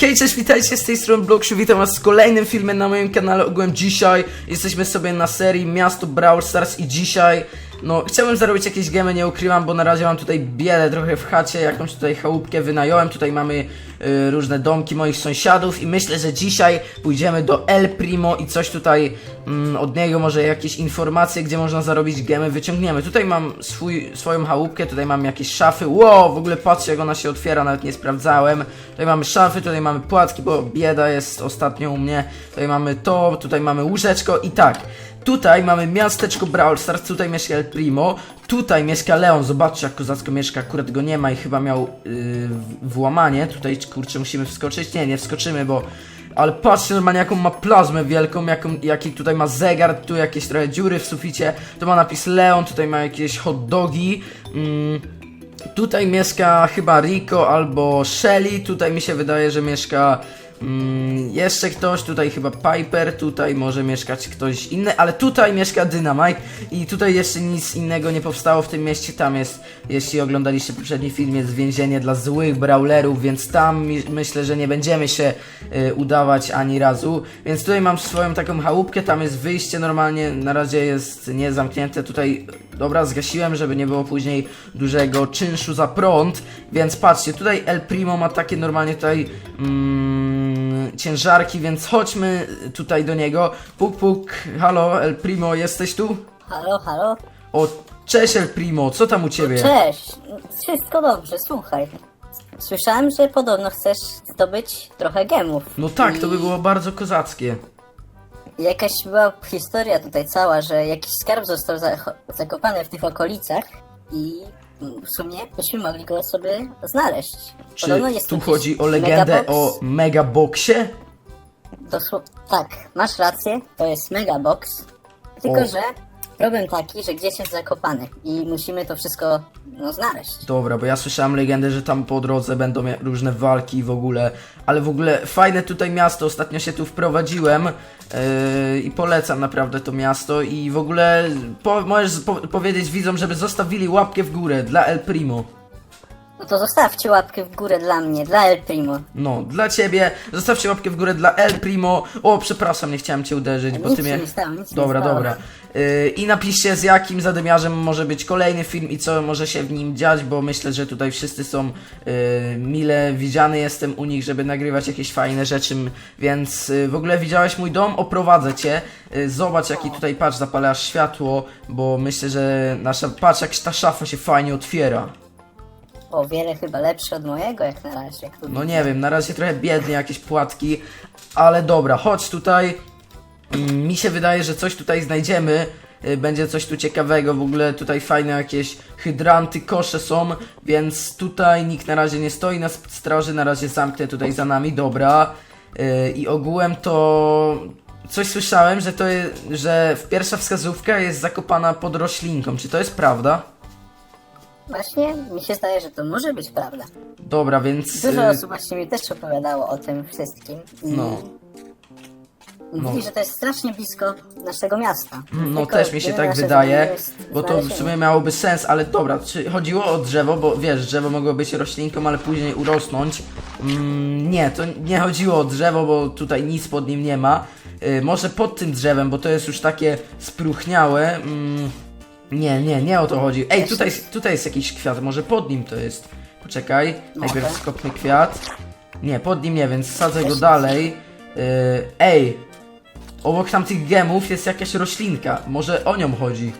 hej, cześć, witajcie z tej strony Blockshu, witam was z kolejnym filmem na moim kanale. Ogółem dzisiaj jesteśmy sobie na serii Miasto Brawl Stars i dzisiaj no chciałbym zarobić jakieś gemy, nie ukrywam, bo na razie mam tutaj biedę trochę w chacie, jakąś tutaj chałupkę wynająłem, tutaj mamy y, różne domki moich sąsiadów i myślę, że dzisiaj pójdziemy do El Primo i coś tutaj mm, od niego może jakieś informacje, gdzie można zarobić gemy wyciągniemy. Tutaj mam swój, swoją chałupkę, tutaj mam jakieś szafy, wow, w ogóle patrzcie jak ona się otwiera, nawet nie sprawdzałem. Tutaj mamy szafy, tutaj mamy płatki, bo bieda jest ostatnio u mnie. Tutaj mamy to, tutaj mamy łóżeczko i tak. Tutaj mamy miasteczko Brawl Stars, tutaj mieszka El Primo, tutaj mieszka Leon, zobaczcie jak kozacko mieszka, akurat go nie ma i chyba miał yy, włamanie, tutaj kurczę musimy wskoczyć, nie, nie wskoczymy, bo... Ale patrzcie normalnie jaką ma plazmę wielką, jaką, jaki tutaj ma zegar, tu jakieś trochę dziury w suficie, tu ma napis Leon, tutaj ma jakieś hot dogi, mm, Tutaj mieszka chyba Rico albo Shelly, tutaj mi się wydaje, że mieszka mm, jeszcze ktoś, tutaj chyba Piper, tutaj może mieszkać ktoś inny, ale tutaj mieszka Dynamite i tutaj jeszcze nic innego nie powstało w tym mieście, tam jest, jeśli oglądaliście poprzedni film, jest więzienie dla złych brawlerów, więc tam myślę, że nie będziemy się y, udawać ani razu, więc tutaj mam swoją taką chałupkę, tam jest wyjście normalnie, na razie jest niezamknięte, tutaj Dobra, zgasiłem, żeby nie było później dużego czynszu za prąd, więc patrzcie, tutaj El Primo ma takie normalnie tutaj mm, ciężarki, więc chodźmy tutaj do niego. Puk, puk, halo El Primo, jesteś tu? Halo, halo? O, cześć El Primo, co tam u ciebie? Cześć! Wszystko dobrze, słuchaj. Słyszałem, że podobno chcesz zdobyć trochę gemów. No tak, to by było bardzo kozackie. Jakaś była historia tutaj cała, że jakiś skarb został za zakopany w tych okolicach i w sumie byśmy mogli go sobie znaleźć. Czy Podobno jest tu chodzi o legendę megabox. o Megaboxie? Dosło- tak, masz rację, to jest megabox. Tylko, O. że problem taki, że gdzieś jest zakopany i musimy to wszystko no, znaleźć. Dobra, bo ja słyszałem legendę, że tam po drodze będą różne walki w ogóle, ale w ogóle fajne tutaj miasto, ostatnio się tu wprowadziłem yy, i polecam naprawdę to miasto i w ogóle po, możesz po, powiedzieć widzom, żeby zostawili łapkę w górę dla El Primo. No to zostawcie łapkę w górę dla mnie, dla El Primo. No, dla ciebie, zostawcie łapkę w górę dla El Primo. O, przepraszam, nie chciałem cię uderzyć, bo Nic ty się mnie... nie stało, nic się Dobra, nie stało. dobra. Yy, I napiszcie z jakim zadymiarzem może być kolejny film i co może się w nim dziać, bo myślę, że tutaj wszyscy są yy, mile widziany jestem u nich, żeby nagrywać jakieś fajne rzeczy, m- więc yy, w ogóle widziałeś mój dom? Oprowadzę cię. Yy, zobacz jaki tutaj, patrz, zapalasz światło, bo myślę, że nasza, patrz jak ta szafa się fajnie otwiera. O wiele chyba lepszy od mojego jak na razie. Jak tu No nie wiem, na razie trochę biednie jakieś płatki, ale dobra, chodź tutaj. Mm, Mi się wydaje, że coś tutaj znajdziemy. y, Będzie coś tu ciekawego, w ogóle tutaj fajne jakieś hydranty, kosze są, więc tutaj nikt na razie nie stoi na sp- straży, na razie zamknę tutaj za nami, dobra. Y, I ogółem to coś słyszałem, że to jest, że w pierwsza wskazówka jest zakopana pod roślinką, czy to jest prawda? Właśnie mi się zdaje, że to może być prawda. Dobra, więc... Dużo y, osób właśnie mi też opowiadało o tym wszystkim. I No. Mówi, że to jest strasznie blisko naszego miasta. No Tylko też mi się jedyne tak nasze wydaje, zadanie jest bo to w znalezienie. sumie miałoby sens, ale dobra, czy chodziło o drzewo, bo wiesz, drzewo mogło być roślinką, ale później urosnąć. Mm, nie, to nie chodziło o drzewo, bo tutaj nic pod nim nie ma. Y, może pod tym drzewem, bo to jest już takie spróchniałe. Mm, nie, nie, nie o to chodzi. Ej, tutaj, tutaj jest jakiś kwiat, może pod nim to jest. Poczekaj, najpierw Może. skopmy kwiat. Nie, pod nim nie, więc sadzę go dalej. Y, ej, Obok tamtych gemów jest jakaś roślinka. Może o nią chodzi.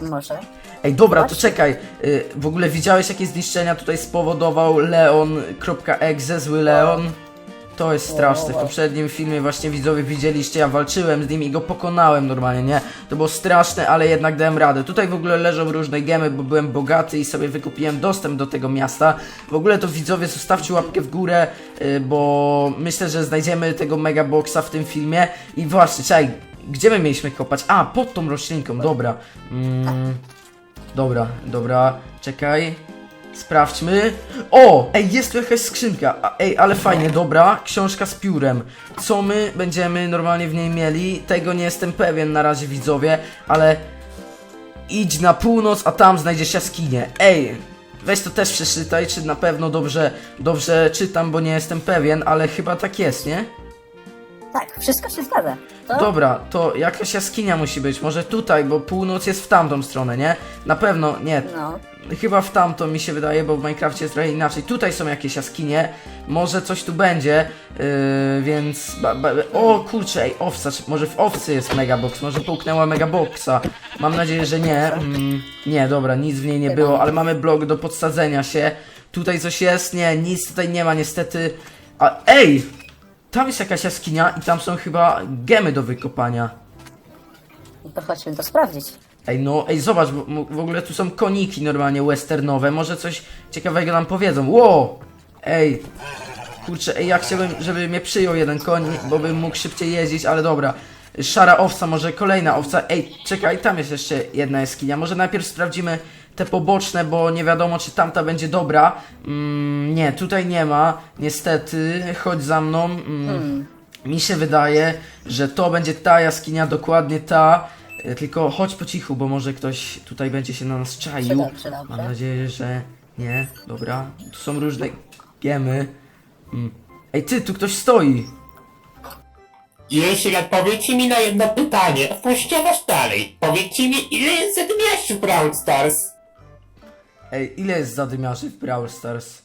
Może. Ej, dobra, to czekaj. Y, w ogóle widziałeś jakie zniszczenia tutaj spowodował Leon.exe, zły Leon? To jest straszne. W poprzednim filmie właśnie widzowie widzieliście, ja walczyłem z nim i go pokonałem normalnie, nie? To było straszne, ale jednak dałem radę. Tutaj w ogóle leżą różne gemy, bo byłem bogaty i sobie wykupiłem dostęp do tego miasta. W ogóle to widzowie zostawcie łapkę w górę, y, bo myślę, że znajdziemy tego megaboxa w tym filmie. I właśnie, czekaj, gdzie my mieliśmy kopać? A, pod tą roślinką, dobra. Mm, dobra, dobra, czekaj. Sprawdźmy. O! Ej, jest tu jakaś skrzynka. A, ej, ale fajnie, dobra. Książka z piórem. Co my będziemy normalnie w niej mieli? Tego nie jestem pewien na razie, widzowie, ale idź na północ, a tam znajdziesz jaskinię. Ej, weź to też przeczytaj, czy na pewno dobrze, dobrze czytam, bo nie jestem pewien, ale chyba tak jest, nie? Tak, wszystko się zgadza. To Dobra, to jakaś jaskinia musi być, może tutaj, bo północ jest w tamtą stronę, nie? Na pewno, nie, no. Chyba w tamto mi się wydaje, bo w Minecrafcie jest trochę inaczej. Tutaj są jakieś jaskinie, może coś tu będzie, yy, więc... Ba, ba, o kurczę, ej, owca, czy może w owcy jest megabox, może połknęła megaboxa. Mam nadzieję, że nie. Mm, nie, dobra, nic w niej nie było, ale mamy blok do podsadzenia się. Tutaj coś jest? Nie, nic tutaj nie ma niestety. A ej! Tam jest jakaś jaskinia i tam są chyba gemy do wykopania. no to chodźmy to sprawdzić. Ej, no, ej, zobacz, bo, w ogóle tu są koniki normalnie westernowe, może coś ciekawego nam powiedzą. Ło! Ej, kurczę, ej, ja chciałbym, żeby mnie przyjął jeden koń, bo bym mógł szybciej jeździć, ale dobra. Szara owca, może kolejna owca. Ej, czekaj, tam jest jeszcze jedna jaskinia. Może najpierw sprawdzimy te poboczne, bo nie wiadomo, czy tamta będzie dobra. Mm, nie, tutaj nie ma, niestety. Chodź za mną. Mm. Mi się wydaje, że to będzie ta jaskinia, dokładnie ta. E, Tylko chodź po cichu, bo może ktoś tutaj będzie się na nas czaił. Dobrze, dobrze. Mam nadzieję, że nie. Dobra. Tu są różne gemy. Mm. Ej, ty, tu ktoś stoi. Jeśli odpowiecie mi na jedno pytanie, wpuśćcie was dalej. Powiedzcie mi, ile jest zadymiarzy w Brawl Stars? Ej, ile jest zadymiarzy w Brawl Stars?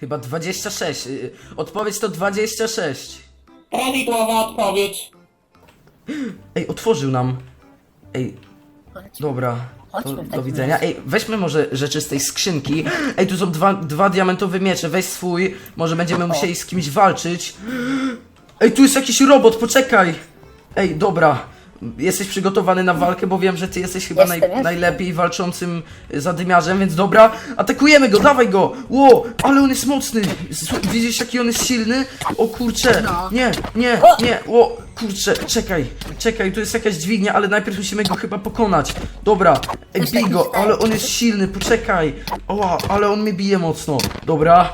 Chyba 26. Y, Odpowiedź to 26. Prawidłowa odpowiedź. Ej, otworzył nam. Ej, Chodź. Dobra. Chodźmy Do, w do takim widzenia. Ej, weźmy może rzeczy z tej skrzynki. Ej, tu są dwa, dwa diamentowe miecze. Weź swój. Może będziemy musieli z kimś walczyć. Ej, tu jest jakiś robot, poczekaj. Ej, dobra. Jesteś przygotowany na walkę, bo wiem, że ty jesteś chyba naj, jestem. najlepiej walczącym y, zadymiarzem, więc dobra, atakujemy go, dawaj go! Ło, ale on jest mocny! Widzisz jaki on jest silny? O kurcze, No. nie, nie, nie, o kurcze, czekaj, czekaj, tu jest jakaś dźwignia, ale najpierw musimy go chyba pokonać. Dobra, ej, Coś bij tak go, ale wydaje. on jest silny, poczekaj. O, ale on mnie bije mocno. Dobra,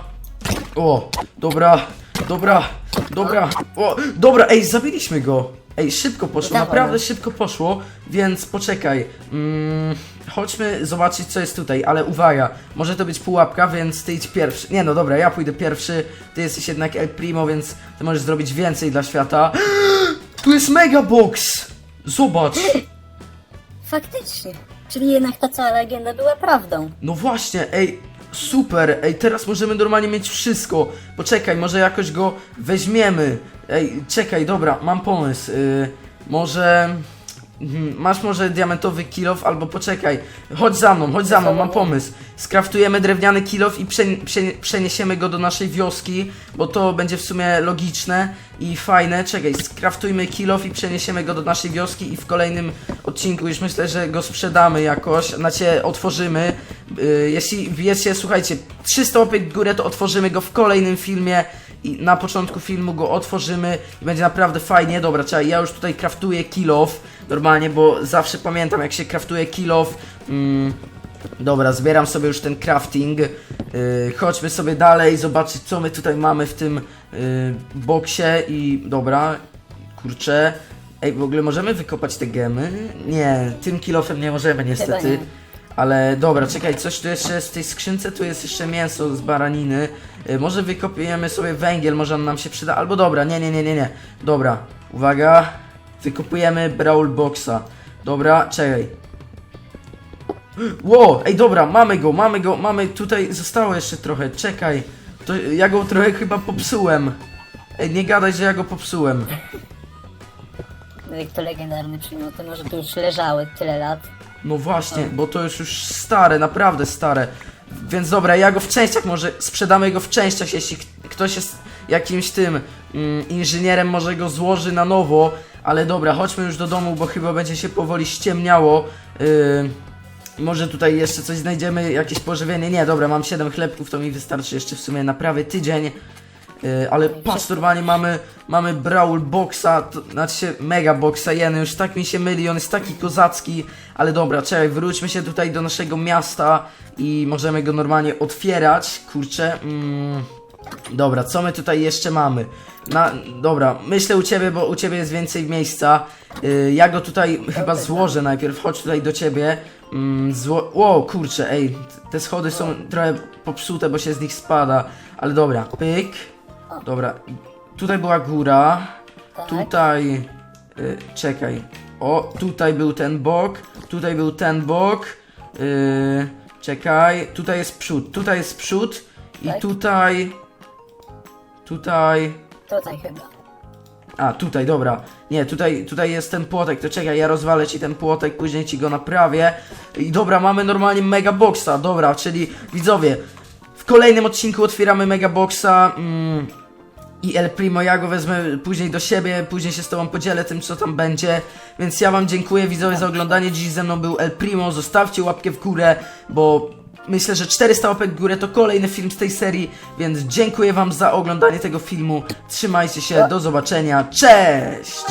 o, dobra, dobra, dobra, o, dobra, ej, zabiliśmy go. Ej, szybko poszło, Dawaj, naprawdę no. szybko poszło, więc poczekaj. Mm, chodźmy zobaczyć, co jest tutaj, ale uwaga, może to być pułapka, więc ty idź pierwszy. Nie no, dobra, ja pójdę pierwszy, ty jesteś jednak El Primo, więc ty możesz zrobić więcej dla świata. Tu jest Megabox! Zobacz! Faktycznie. Czyli jednak ta cała legenda była prawdą. No właśnie, ej, super, ej, teraz możemy normalnie mieć wszystko. Poczekaj, może jakoś go weźmiemy. Ej, czekaj, dobra, mam pomysł. Y, może... mhm, Masz może diamentowy kilof, albo poczekaj. Chodź za mną, chodź za mną, mam pomysł. Skraftujemy drewniany kilof i prze, prze, przeniesiemy go do naszej wioski, bo to będzie w sumie logiczne i fajne. Czekaj, skraftujmy kilof i przeniesiemy go do naszej wioski i w kolejnym odcinku już myślę, że go sprzedamy jakoś, znaczy otworzymy. Yy, jeśli wiecie, słuchajcie, 300 łapek w górę, to otworzymy go w kolejnym filmie i na początku filmu go otworzymy i będzie naprawdę fajnie. Dobra, czekaj, ja już tutaj kraftuję kilof normalnie, bo zawsze pamiętam jak się kraftuje kilof. Mm, Dobra, zbieram sobie już ten crafting. Yy, chodźmy sobie dalej, zobaczyć co my tutaj mamy w tym yy, boksie i dobra, kurczę. Ej, w ogóle możemy wykopać te gemy? Nie, tym kilofem nie możemy niestety. Ale dobra, czekaj, coś tu jeszcze w tej skrzynce, tu jest jeszcze mięso z baraniny. Yy, może wykopiemy sobie węgiel, może on nam się przyda. Albo dobra, nie, nie, nie, nie, nie. Dobra, uwaga. Wykopujemy Brawl Boxa. Dobra, czekaj. Ło, ej dobra, mamy go, mamy go, mamy tutaj, zostało jeszcze trochę, czekaj. To ja go trochę chyba popsułem. Ej, nie gadaj, że ja go popsułem. Jak to legendarny przymiot, to może tu już leżały tyle lat. No właśnie, bo to jest już stare, naprawdę stare. Więc dobra, ja go w częściach może sprzedamy go w częściach, jeśli ktoś jest jakimś tym mm, inżynierem, może go złoży na nowo. Ale dobra, chodźmy już do domu, bo chyba będzie się powoli ściemniało. Yy, może tutaj jeszcze coś znajdziemy, jakieś pożywienie. Nie, dobra, mam 7 chlebków, to mi wystarczy jeszcze w sumie na prawie tydzień. Yy, ale patrz, normalnie mamy, mamy Brawl Boxa, to, znaczy się Mega Boxa, jeny, już tak mi się myli, on jest taki kozacki, ale dobra, czekaj, wróćmy się tutaj do naszego miasta i możemy go normalnie otwierać, kurczę, mm, dobra, co my tutaj jeszcze mamy? Na, dobra, myślę u Ciebie, bo u Ciebie jest więcej miejsca, yy, ja go tutaj chyba złożę najpierw, chodź tutaj do Ciebie, Mm, zło... Wow, kurczę, ej, te schody są trochę popsute, bo się z nich spada, ale dobra, pyk, dobra, tutaj była góra, Tak. tutaj, y, czekaj, o, tutaj był ten bok, tutaj był ten bok, y, czekaj, tutaj jest przód, tutaj jest przód i Tak. tutaj, tutaj, Tutaj chyba. a, tutaj, dobra. Nie, tutaj, tutaj jest ten płotek, to czekaj, ja rozwalę ci ten płotek, później ci go naprawię. I dobra, mamy normalnie mega boxa, dobra, czyli widzowie, w kolejnym odcinku otwieramy mega boxa. Mm, I El Primo, ja go wezmę później do siebie, później się z tobą podzielę tym, co tam będzie. Więc ja wam dziękuję widzowie za oglądanie. Dziś ze mną był El Primo. Zostawcie łapkę w górę, bo myślę, że 400 łapek w górę to kolejny film z tej serii. Więc dziękuję wam za oglądanie tego filmu. Trzymajcie się, do zobaczenia. Cześć!